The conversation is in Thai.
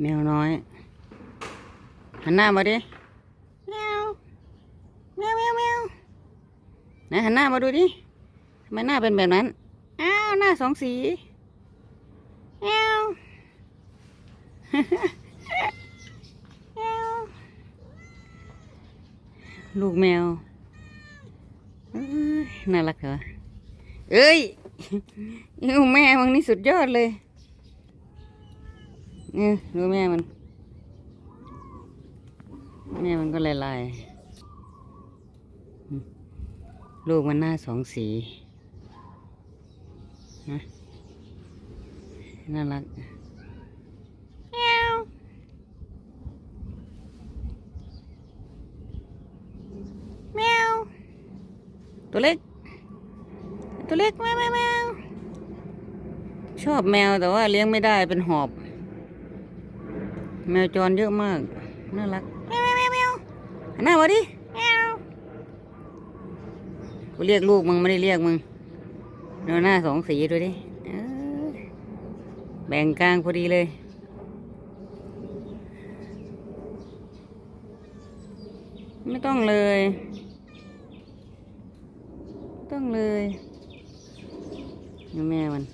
แมวน้อย หันหน้ามาดิแมวแมวแมวแมวไหนหันหน้ามาดูดิทำไมหน้าเป็นแบบนั้น อ้าว หน้าสองสีแมวแมวลูกแมวเอ้ยน่ารักเหรอเอ้ยยูแม่มันนี่สุดยอดเลย นี่ดูแม่มัน แม่มันก็ลายลายๆอืมลูกมันหน้าสองสีนะน่ารักแมวแมวตัวเล็ก ตัวเล็กแมวแมวแมวชอบแมวแต่ว่าเลี้ยงไม่ได้เป็นหอบ แมวจรเยอะมาก น่ารักแมวแมวแมวแมวหันหน้ามาดิแมวกูเรียกลูกมึงไม่ได้เรียกมึงดูหน้าสองสีดูดิเอ้ยแบ่งกลางพอดีเลย ไม่ต้องเลยไม่ต้องเลยดูแม่มัน